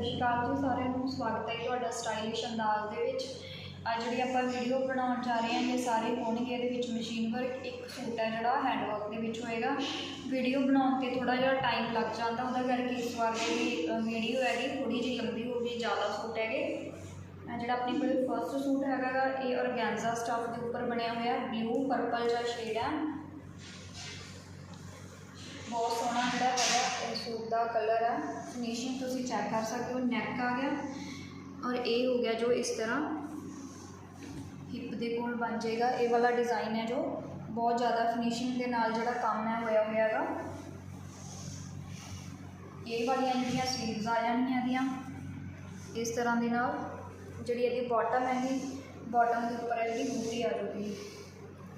ਸਤਿ ਸ਼੍ਰੀ ਅਕਾਲ ਜੀ ਸਾਰਿਆਂ ਨੂੰ ਸਵਾਗਤ ਹੈ ਤੁਹਾਡਾ ਸਟਾਈਲਿਸ਼ ਅੰਦਾਜ਼ ਦੇ ਵਿੱਚ। ਅੱਜ ਜਿਹੜੀ ਆਪਾਂ ਵੀਡੀਓ ਬਣਾਉਣ ਜਾ ਰਹੇ ਹਾਂ ਇਹ ਸਾਰੇ ਹੋਣਗੇ ਇਹਦੇ ਵਿੱਚ ਮਸ਼ੀਨ ਵਰਕ ਇੱਕ ਸੂਟ ਹੈ ਜਿਹੜਾ ਹੈਂਡ ਵਰਕ ਦੇ ਵਿੱਚ ਹੋਏਗਾ। ਵੀਡੀਓ ਬਣਾਉਣ ਤੇ ਥੋੜਾ ਜਿਹਾ ਟਾਈਮ ਲੱਗ ਜਾਂਦਾ ਉਹਦਾ ਕਰਕੇ ਇਸ ਵਾਰ ਜਿਹੜੀ ਵੀਡੀਓ ਹੈਗੀ ਥੋੜੀ ਜਿਹੀ ਲੰਬੀ ਹੋ ਗਈ ਜ਼ਿਆਦਾ ਸੂਟ ਹੈਗੇ। ਇਹ ਜਿਹੜਾ ਆਪਣੇ ਕੋਲ ਫਰਸਟ ਸੂਟ ਹੈਗਾ ਗਾ, ਇਹ ਔਰਗੈਂਜ਼ਾ ਸਟਫ ਦੇ ਉੱਪਰ ਬਣਿਆ ਹੋਇਆ ਬਲੂ ਪਰਪਲ ਜਿਹਾ ਸ਼ੇਡ ਹੈ। ਬਹੁਤ ਸੋਹਣਾ ਜਿਹੜਾ ਹੈਗਾ ਦਾ ਕਲਰ ਹੈ ਫਿਨਿਸ਼ਿੰਗ ਤੁਸੀਂ ਚੈੱਕ ਕਰ ਸਕਦੇ ਹੋ ਨੈਕ ਆ ਗਿਆ ਔਰ ਇਹ ਹੋ ਗਿਆ ਜੋ ਇਸ ਤਰ੍ਹਾਂ ਹਿੱਪ ਦੇ ਕੋਲ ਬਣ ਜਾਏਗਾ ਇਹ ਵਾਲਾ ਡਿਜ਼ਾਈਨ ਹੈ ਜੋ ਬਹੁਤ ਜ਼ਿਆਦਾ ਫਿਨਿਸ਼ਿੰਗ ਦੇ ਨਾਲ ਜਿਹੜਾ ਕੰਮ ਹੈ ਹੋਇਆ ਹੋਇਆ ਹੈਗਾ ਇਹ ਵਾਲੀਆਂ ਜਿਹੜੀਆਂ ਸਲੀਵਸ ਆ ਜਾਣਗੀਆਂ ਇਹਦੀਆਂ ਇਸ ਤਰ੍ਹਾਂ ਦੇ ਨਾਲ ਜਿਹੜੀ ਇਹਦੀ ਬਾਟਮ ਹੈਗੀ ਬਾਟਮ ਦੇ ਉੱਪਰ ਇਹ ਜਿਹੜੀ ਬੂਟੀ ਆ ਜਾਊਗੀ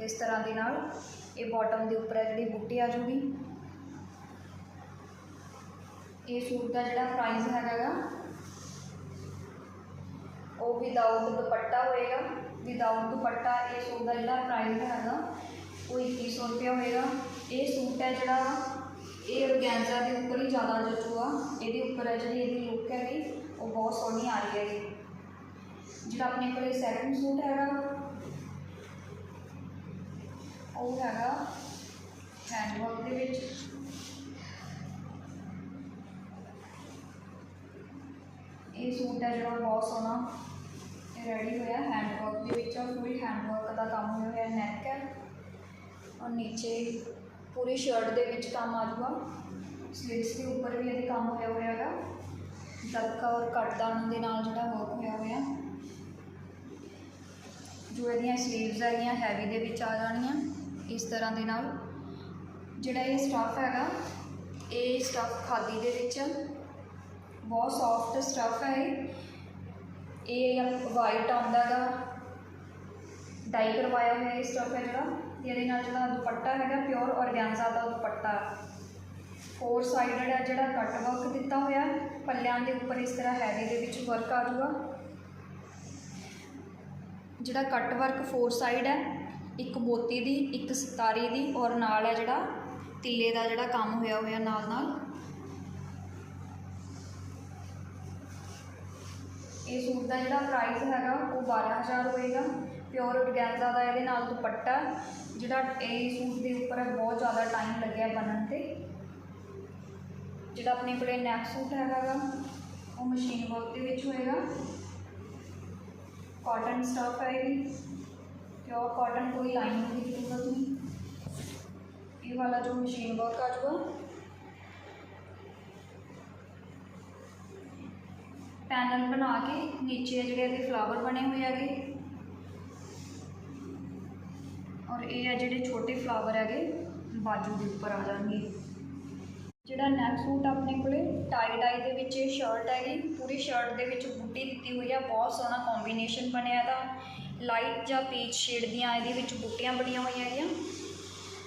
ਇਸ ਤਰ੍ਹਾਂ ਦੇ ਨਾਲ ਇਹ ਬਾਟਮ ਦੇ ਉੱਪਰ ਇਹ ਜਿਹੜੀ ਬੂਟੀ ਆ ਜਾਊਗੀ ਇਹ ਸੂਟ ਦਾ ਜਿਹੜਾ ਪ੍ਰਾਈਸ ਹੈਗਾ ਉਹ ਵਿਦਆਊਟ ਦੁਪੱਟਾ ਹੋਏਗਾ। ਵਿਦਆਊਟ ਦੁਪੱਟਾ ਇਹ ਸੂਟ ਦਾ ਜਿਹੜਾ ਪ੍ਰਾਈਸ ਹੈਗਾ, ਉਹ 2100 ਰੁਪਇਆ ਹੋਏਗਾ। ਇਹ ਸੂਟ ਹੈ ਜਿਹੜਾ, ਇਹ ਔਰਗੈਂਜ਼ਾ ਦੇ ਉੱਪਰ ਹੀ ਜ਼ਿਆਦਾ ਜਚੂਗਾ ਇਹਦੇ ਉੱਪਰ ਹੈ ਜਿਹੜੀ ਇਹਦੀ ਲੁੱਕ ਹੈਗੀ, ਉਹ ਬਹੁਤ ਸੋਹਣੀ ਆ ਰਹੀ ਹੈਗੀ। ਜਿਹੜਾ ਆਪਣੇ ਕੋਲ ਸੈਕਿੰਡ ਸੂਟ ਹੈਗਾ, ਉਹ ਹੈਗਾ ਹੈਂਡ ਦੇ ਵਿੱਚ। ਸੂਟ ਹੈ ਜਿਹੜਾ ਬਹੁਤ ਸੋਹਣਾ ਰੈਡੀ ਹੋਇਆ ਹੈਂਡਵਰਕ ਦੇ ਵਿੱਚ ਔਰ ਫੁੱਲ ਹੈਂਡਵਰਕ ਦਾ ਕੰਮ ਹੋਇਆ ਹੋਇਆ ਨੈਕ ਹੈ। ਔਰ ਨੀਚੇ ਪੂਰੀ ਸ਼ਰਟ ਦੇ ਵਿੱਚ ਕੰਮ ਆ ਜੂਗਾ। ਸਲੀਵਸ ਦੇ ਉੱਪਰ ਵੀ ਇਹਦੇ ਕੰਮ ਹੋਇਆ ਹੋਇਆ ਹੈਗਾ। ਦਬਕਾ ਔਰ ਕੱਟਦਾਨ ਦੇ ਨਾਲ ਜਿਹੜਾ ਵਰਕ ਹੋਇਆ ਹੋਇਆ। ਜੋ ਇਹਦੀਆਂ ਸਲੀਵਸ ਹੈਗੀਆਂ ਹੈਵੀ ਦੇ ਵਿੱਚ ਆ ਜਾਣੀਆਂ ਇਸ ਤਰ੍ਹਾਂ ਦੇ ਨਾਲ। ਜਿਹੜਾ ਇਹ ਸਟਫ ਹੈਗਾ, ਇਹ ਸਟਫ ਖਾਦੀ ਦੇ ਵਿੱਚ ਬਹੁਤ ਸੌਫਟ ਸਟਫ ਹੈ ਇਹ। ਵਾਈਟ ਆਉਂਦਾ ਗਾ। ਡਾਈ ਕਰਵਾਇਆ ਹੋਇਆ ਇਹ ਸਟਫ ਹੈ ਜਿਹੜਾ। ਇਹਦੇ ਨਾਲ ਜਿਹੜਾ ਦੁਪੱਟਾ ਹੈਗਾ ਪਿਓਰ ਔਰਗੈਂਜ਼ਾ ਦਾ ਦੁਪੱਟਾ। ਫੋਰ ਸਾਈਡਡ ਹੈ ਜਿਹੜਾ ਕੱਟ ਵਰਕ ਦਿੱਤਾ ਹੋਇਆ। ਪੱਲਿਆਂ ਦੇ ਉੱਪਰ ਇਸ ਤਰ੍ਹਾਂ ਹੈਵੀ ਦੇ ਵਿੱਚ ਵਰਕ ਆ ਜੂਗਾ ਜਿਹੜਾ ਕੱਟ ਵਰਕ ਫੋਰ ਸਾਈਡ ਹੈ, ਇੱਕ ਮੋਤੀ ਦੀ, ਇੱਕ ਸਿਤਾਰੀ ਦੀ ਔਰ ਨਾਲ ਹੈ ਜਿਹੜਾ ਤਿੱਲੇ ਦਾ ਜਿਹੜਾ ਕੰਮ ਹੋਇਆ ਹੋਇਆ ਨਾਲ ਨਾਲ ਇਹ ਸੂਟ ਦਾ ਜਿਹੜਾ ਪ੍ਰਾਈਸ ਹੈਗਾ ਉਹ 12000 ਹੋਏਗਾ। ਪਿਓਰ ਔਰਗੈਂਜ਼ਾ ਦਾ ਇਹਦੇ ਨਾਲ ਦੁਪੱਟਾ, ਜਿਹੜਾ ਇਹ ਸੂਟ ਦੇ ਉੱਪਰ ਬਹੁਤ ਜ਼ਿਆਦਾ ਟਾਈਮ ਲੱਗਿਆ ਬਣਨ ਤੇ। ਜਿਹੜਾ ਆਪਣੇ ਕੋਲੇ ਨੈਕ ਸੂਟ ਹੈਗਾ ਉਹ ਮਸ਼ੀਨ ਵਰਕ ਦੇ ਵਿੱਚ ਹੋਏਗਾ। ਕਾਟਨ ਸਟਫ ਆਏਗੀ ਪਿਓਰ ਕਾਟਨ ਕੋਈ ਲਾਈਨਿੰਗ ਦੀ ਜ਼ਰੂਰਤ ਨਹੀਂ ਇਹ ਵਾਲਾ ਜੋ ਮਸ਼ੀਨ ਵਰਕ ਆ ਜਾਊਗਾ। ਪੈਨਲ ਬਣਾ ਕੇ ਨੀਚੇ ਜਿਹੜੇ ਇਹਦੇ ਫਲਾਵਰ ਬਣੇ ਹੋਏ ਹੈਗੇ। ਔਰ ਇਹ ਆ ਜਿਹੜੇ ਛੋਟੇ ਫਲਾਵਰ ਹੈਗੇ, ਬਾਜੂ ਦੇ ਉੱਪਰ ਆ ਜਾਣਗੇ। ਜਿਹੜਾ ਨੈਕ ਸੂਟ ਆਪਣੇ ਕੋਲੇ ਟਾਈ ਡਾਈ ਦੇ ਵਿੱਚ ਇਹ ਸ਼ਰਟ ਹੈਗੀ, ਪੂਰੀ ਸ਼ਰਟ ਦੇ ਵਿੱਚ ਬੂਟੀ ਦਿੱਤੀ ਹੋਈ ਆ, ਬਹੁਤ ਸੋਹਣਾ ਕੰਬੀਨੇਸ਼ਨ ਬਣਿਆ ਇਹਦਾ। ਲਾਈਟ ਜਾਂ ਪੀਚ ਸ਼ੇਡ ਦੀਆਂ ਇਹਦੇ ਵਿੱਚ ਬੂਟੀਆਂ ਬਣੀਆਂ ਹੋਈਆਂ ਹੈਗੀਆਂ।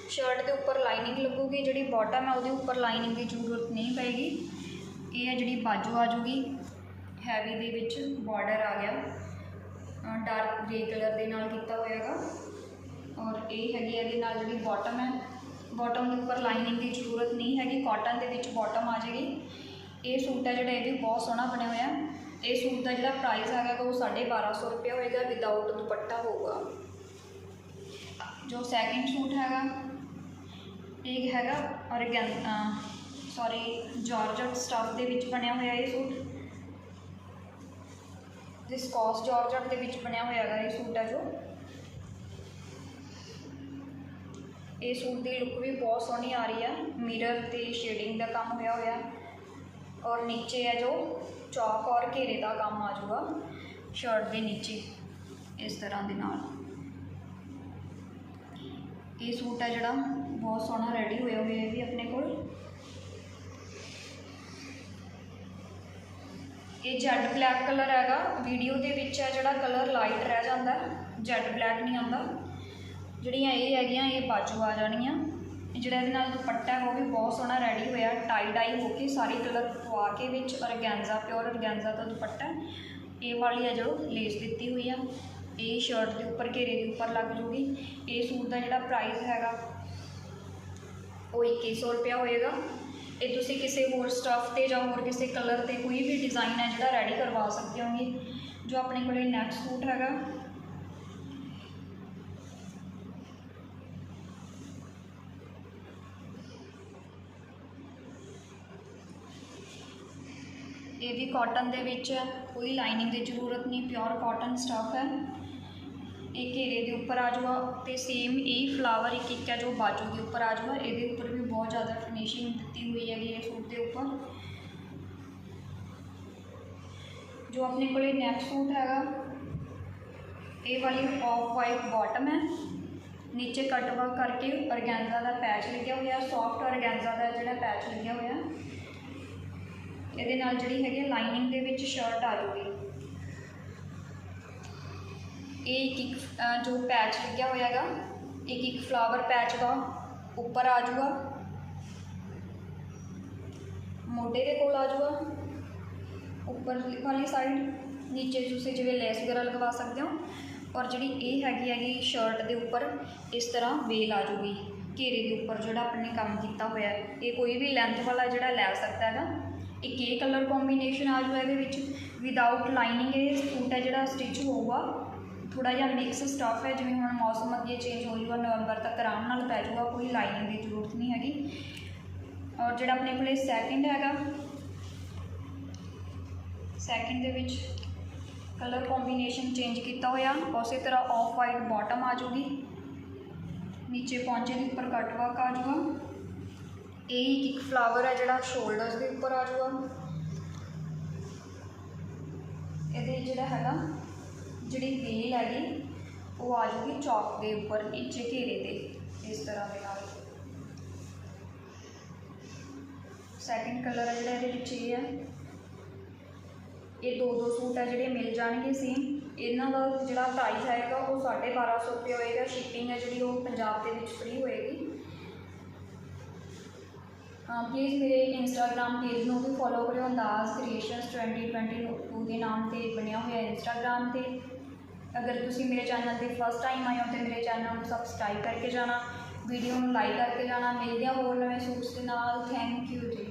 ਸ਼ਰਟ ਦੇ ਉੱਪਰ ਲਾਈਨਿੰਗ ਲੱਗੂਗੀ, ਜਿਹੜੀ ਬਾਟਮ ਹੈ ਉਹਦੇ ਉੱਪਰ ਲਾਈਨਿੰਗ ਦੀ ਜ਼ਰੂਰਤ ਨਹੀਂ ਪਏਗੀ। ਇਹ ਹੈ ਜਿਹੜੀ ਬਾਜੂ ਆ ਜੂਗੀ। ਹੈਵੀ ਦੇ ਵਿੱਚ ਬਾਰਡਰ ਆ ਗਿਆ। ਡਾਰਕ ਗ੍ਰੇ ਕਲਰ ਦੇ ਨਾਲ ਕੀਤਾ ਹੋਇਆਗਾ। ਔਰ ਇਹ ਹੈਗੀ ਇਹਦੇ ਨਾਲ ਜਿਹੜੀ ਬਾਟਮ ਹੈ ਬਾਟਮ ਦੇ ਉੱਪਰ ਲਾਈਨਿੰਗ ਦੀ ਜ਼ਰੂਰਤ ਨਹੀਂ ਹੈਗੀ ਕਾਟਨ ਦੇ ਵਿੱਚ ਬਾਟਮ ਆ ਜਾਏਗੀ। ਇਹ ਸੂਟ ਹੈ ਜਿਹੜਾ ਇਹ ਵੀ ਬਹੁਤ ਸੋਹਣਾ ਬਣਿਆ ਹੋਇਆ। ਇਹ ਸੂਟ ਦਾ ਜਿਹੜਾ ਪ੍ਰਾਈਸ ਹੈਗਾ ਗਾ ਉਹ 1250 ਰੁਪਏ ਹੋਏਗਾ ਵਿਦਆਊਟ ਦੁਪੱਟਾ ਹੋਊਗਾ। ਜੋ ਸੈਕਿੰਡ ਸੂਟ ਹੈਗਾ, ਇਹ ਹੈਗਾ ਔਰਗੈਨ ਸੌਰੀ ਜਾਰਜਟ ਸਟਫ ਦੇ ਵਿੱਚ ਬਣਿਆ ਹੋਇਆ ਇਹ ਸੂਟ। ਵਿਸਕੋਸ ਜਾਰਜਟ ਦੇ ਵਿੱਚ ਬਣਿਆ ਹੋਇਆ ਹੈਗਾ ਇਹ ਸੂਟ ਹੈ ਜੋ। ਇਹ ਸੂਟ ਦੀ ਲੁੱਕ ਵੀ ਬਹੁਤ ਸੋਹਣੀ ਆ ਰਹੀ ਹੈ। ਮਿਰਰ ਤੇ ਸ਼ੇਡਿੰਗ ਦਾ ਕੰਮ ਹੋਇਆ ਹੋਇਆ। ਔਰ ਨੀਚੇ ਹੈ ਜੋ ਚੌਕ ਔਰ ਘੇਰੇ ਦਾ ਕੰਮ ਆ ਜਾਊਗਾ। ਸ਼ਰਟ ਦੇ ਨੀਚੇ ਇਸ ਤਰ੍ਹਾਂ ਦੇ ਨਾਲ। ਇਹ ਸੂਟ ਹੈ ਜਿਹੜਾ ਬਹੁਤ ਸੋਹਣਾ ਰੈਡੀ ਹੋਇਆ ਹੋਇਆ ਇਹ ਵੀ ਆਪਣੇ ਕੋਲ ਇਹ ਜੈਡ ਬਲੈਕ ਕਲਰ ਹੈਗਾ। ਵੀਡੀਓ ਦੇ ਵਿੱਚ ਹੈ ਜਿਹੜਾ ਕਲਰ ਲਾਈਟ ਰਹਿ ਜਾਂਦਾ, ਜੈਡ ਬਲੈਕ ਨਹੀਂ ਆਉਂਦਾ। ਜਿਹੜੀਆਂ ਇਹ ਹੈਗੀਆਂ, ਇਹ ਬਾਜੂ ਆ ਜਾਣੀਆਂ। ਇਹ ਜਿਹੜਾ ਇਹਦੇ ਨਾਲ ਦੁਪੱਟਾ ਉਹ ਵੀ ਬਹੁਤ ਸੋਹਣਾ ਰੈਡੀ ਹੋਇਆ। ਟਾਈ ਡਾਈ ਹੋ ਕੇ ਸਾਰੀ ਕਲਰ ਪਵਾ ਕੇ ਵਿੱਚ ਔਰਗੈਂਜ਼ਾ ਪਿਓਰ ਔਰਗੈਂਜ਼ਾ ਦਾ ਦੁਪੱਟਾ। ਇਹ ਵਾਲੀ ਹੈ ਜੋ ਲੇਸ ਦਿੱਤੀ ਹੋਈ ਆ। ਇਹ ਸ਼ਰਟ ਦੇ ਉੱਪਰ, ਘੇਰੇ ਦੇ ਉੱਪਰ ਲੱਗ ਜੂਗੀ। ਇਹ ਸੂਟ ਦਾ ਜਿਹੜਾ ਪ੍ਰਾਈਸ ਹੈਗਾ, ਉਹ 2100 ਰੁਪਇਆ ਹੋਏਗਾ। ਇਹ ਤੁਸੀਂ ਕਿਸੇ ਹੋਰ ਸਟਫ ਤੇ ਜਾਂ ਹੋਰ ਕਿਸੇ ਕਲਰ ਤੇ ਕੋਈ ਵੀ ਡਿਜ਼ਾਈਨ ਹੈ ਜਿਹੜਾ ਰੈਡੀ ਕਰਵਾ ਸਕਦੇ ਹੋਗੇ, ਜੋ ਆਪਣੇ ਕੋਲੇ ਨੈਕ ਸੂਟ ਹੈਗਾ। ਇਹ ਵੀ ਕਾਟਨ ਦੇ ਵਿੱਚ ਹੈ, ਕੋਈ ਲਾਈਨਿੰਗ ਦੀ ਜ਼ਰੂਰਤ ਨਹੀਂ ਪਿਓਰ ਕਾਟਨ ਸਟਫ ਹੈ। ਇਹ ਘੇਰੇ ਦੇ ਉੱਪਰ ਆ ਜਾਊਗਾ ਤੇ ਸੇਮ ਇਹ ਫਲਾਵਰ ਇੱਕ ਇੱਕ ਹੈ ਜੋ ਬਾਜੂ ਦੇ ਉੱਪਰ ਆ ਜਾਊਗਾ। ਇਹਦੇ ਉੱਪਰ ਵੀ ਬਹੁਤ ਜ਼ਿਆਦਾ ਫਿਨਿਸ਼ਿੰਗ ਦਿੱਤੀ ਹੋਈ ਹੈਗੀ ਇਹ ਸੂਟ ਦੇ ਉੱਪਰ। ਜੋ ਆਪਣੇ ਕੋਲੇ ਨੈਕ ਸੂਟ ਹੈਗਾ, ਇਹ ਵਾਲੀ ਆਫ ਵਾਈਟ ਬਾਟਮ ਹੈ। ਨੀਚੇ ਕੱਟ ਵਰਕ ਕਰਕੇ ਔਰਗੈਂਜ਼ਾ ਦਾ ਪੈਚ ਲੱਗਿਆ ਹੋਇਆ ਸੌਫਟ ਔਰਗੈਂਜ਼ਾ ਦਾ ਜਿਹੜਾ ਪੈਚ ਲੱਗਿਆ ਹੋਇਆ। ਇਹਦੇ ਨਾਲ ਜਿਹੜੀ ਹੈਗੀ ਲਾਈਨਿੰਗ ਦੇ ਵਿੱਚ ਸ਼ਰਟ ਆ ਜੂਗੀ ਇਹ ਇੱਕ ਇੱਕ ਜੋ ਪੈਚ ਲੱਗਿਆ ਹੋਇਆ ਹੈਗਾ ਇੱਕ ਇੱਕ ਫਲਾਵਰ ਪੈਚ ਦਾ ਉੱਪਰ ਆ ਜਾਊਗਾ ਮੋਢੇ ਦੇ ਕੋਲ ਆ ਜਾਊਗਾ ਉੱਪਰ ਵਾਲੀ ਸਾਈਡ ਨੀਚੇ ਤੁਸੀਂ ਜਿਵੇਂ ਲੈਸ ਵਗੈਰਾ ਲਗਵਾ ਸਕਦੇ ਹੋ ਔਰ ਜਿਹੜੀ ਇਹ ਹੈਗੀ ਹੈਗੀ ਸ਼ਰਟ ਦੇ ਉੱਪਰ ਇਸ ਤਰ੍ਹਾਂ ਵੇਲ ਆ ਜਾਊਗੀ ਘੇਰੇ ਦੇ ਉੱਪਰ ਜਿਹੜਾ ਆਪਾਂ ਨੇ ਕੰਮ ਕੀਤਾ ਹੋਇਆ ਹੈ ਇਹ ਕੋਈ ਵੀ ਲੈਂਥ ਵਾਲਾ ਜਿਹੜਾ ਲੈ ਸਕਦਾ ਹੈਗਾ ਇੱਕ ਇਹ ਕਲਰ ਕੰਬੀਨੇਸ਼ਨ ਆ ਜਾਊਗਾ ਇਹਦੇ ਵਿੱਚ ਵਿਦਆਊਟ ਲਾਈਨਿੰਗ ਇਹ ਸੂਟ ਹੈ ਜਿਹੜਾ ਸਟਿਚ ਹੋਊਗਾ ਥੋੜਾ ਜਿਹਾ ਮਿਕਸ ਸਟਫ ਹੈ, ਜਿਵੇਂ ਹੁਣ ਮੌਸਮ ਅੱਗੇ ਚੇਂਜ ਹੋ ਜੂਗਾ ਨਵੰਬਰ ਤੱਕ ਆਰਾਮ ਨਾਲ ਪੈ ਜੂਗਾ ਕੋਈ ਲਾਈਨਿੰਗ ਦੀ ਜ਼ਰੂਰਤ ਨਹੀਂ ਹੈਗੀ। ਔਰ ਜਿਹੜਾ ਆਪਣੇ ਕੋਲੇ ਸੈਕਿੰਡ ਹੈਗਾ ਸੈਕਿੰਡ ਦੇ ਵਿੱਚ ਕਲਰ ਕੰਬੀਨੇਸ਼ਨ ਚੇਂਜ ਕੀਤਾ ਹੋਇਆ, ਉਸੇ ਤਰ੍ਹਾਂ ਆਫ ਵਾਈਟ ਬਾਟਮ ਆ ਜੂਗੀ ਨੀਚੇ ਪੌਂਚੇ ਦੇ ਉੱਪਰ ਕੱਟ ਵਰਕ ਆ ਜੂਗਾ ਇਹ ਇੱਕ ਫਲਾਵਰ ਹੈ ਜਿਹੜਾ ਸ਼ੋਲਡਰਸ ਦੇ ਉੱਪਰ ਆ ਜੂਗਾ ਇਹਦੇ ਜਿਹੜਾ ਹੈਗਾ ਜਿਹੜੀ ਵੇਲ ਹੈਗੀ, ਉਹ ਆ ਜੂਗੀ ਚੌਕ ਦੇ ਉੱਪਰ, ਨੀਚੇ ਘੇਰੇ ਤੇ, ਇਸ ਤਰ੍ਹਾਂ ਦੇ ਨਾਲ। ਸੈਕਿੰਡ ਕਲਰ ਹੈ ਜਿਹੜਾ ਇਹਦੇ ਵਿੱਚ ਇਹ ਹੈ ਇਹ ਦੋ ਦੋ ਸੂਟ ਹੈ ਜਿਹੜੇ ਮਿਲ ਜਾਣਗੇ ਸੇਮ ਇਹਨਾਂ ਦਾ ਜਿਹੜਾ ਪ੍ਰਾਈਸ ਹੈਗਾ ਉਹ 1250 ਰੁਪਏ ਹੋਏਗਾ। ਸ਼ਿਪਿੰਗ ਹੈ ਜਿਹੜੀ, ਉਹ ਪੰਜਾਬ ਦੇ ਵਿੱਚ ਫ੍ਰੀ ਹੋਏਗੀ। ਪਲੀਜ਼ ਮੇਰੇ ਇੰਸਟਾਗ੍ਰam ਪੇਜ ਨੂੰ ਵੀ ਫੋਲੋ ਕਰਿਓ। ਅੰਦਾਜ਼ ਕ੍ਰੀਏਸ਼ਨਸ 2022 ਦੇ ਨਾਮ ਤੇ ਬਣਿਆ ਹੋਇਆ ਇੰਸਟਾਗ੍ਰam ਤੇ। ਅਗਰ ਤੁਸੀਂ ਮੇਰੇ ਚੈਨਲ ਤੇ ਫਸਟ ਟਾਈਮ ਆਏ ਹੋ ਤੇ ਮੇਰੇ ਚੈਨਲ ਨੂੰ ਸਬਸਕ੍ਰਾਈਬ ਕਰਕੇ ਜਾਣਾ ਵੀਡੀਓ ਨੂੰ ਲਾਈਕ ਕਰਕੇ ਜਾਣਾ, ਮਿਲਦੇ ਹਾਂ ਹੋਰ ਨਵੇਂ ਸੂਟਸ ਦੇ ਨਾਲ ਥੈਂਕ ਯੂ ਜੀ।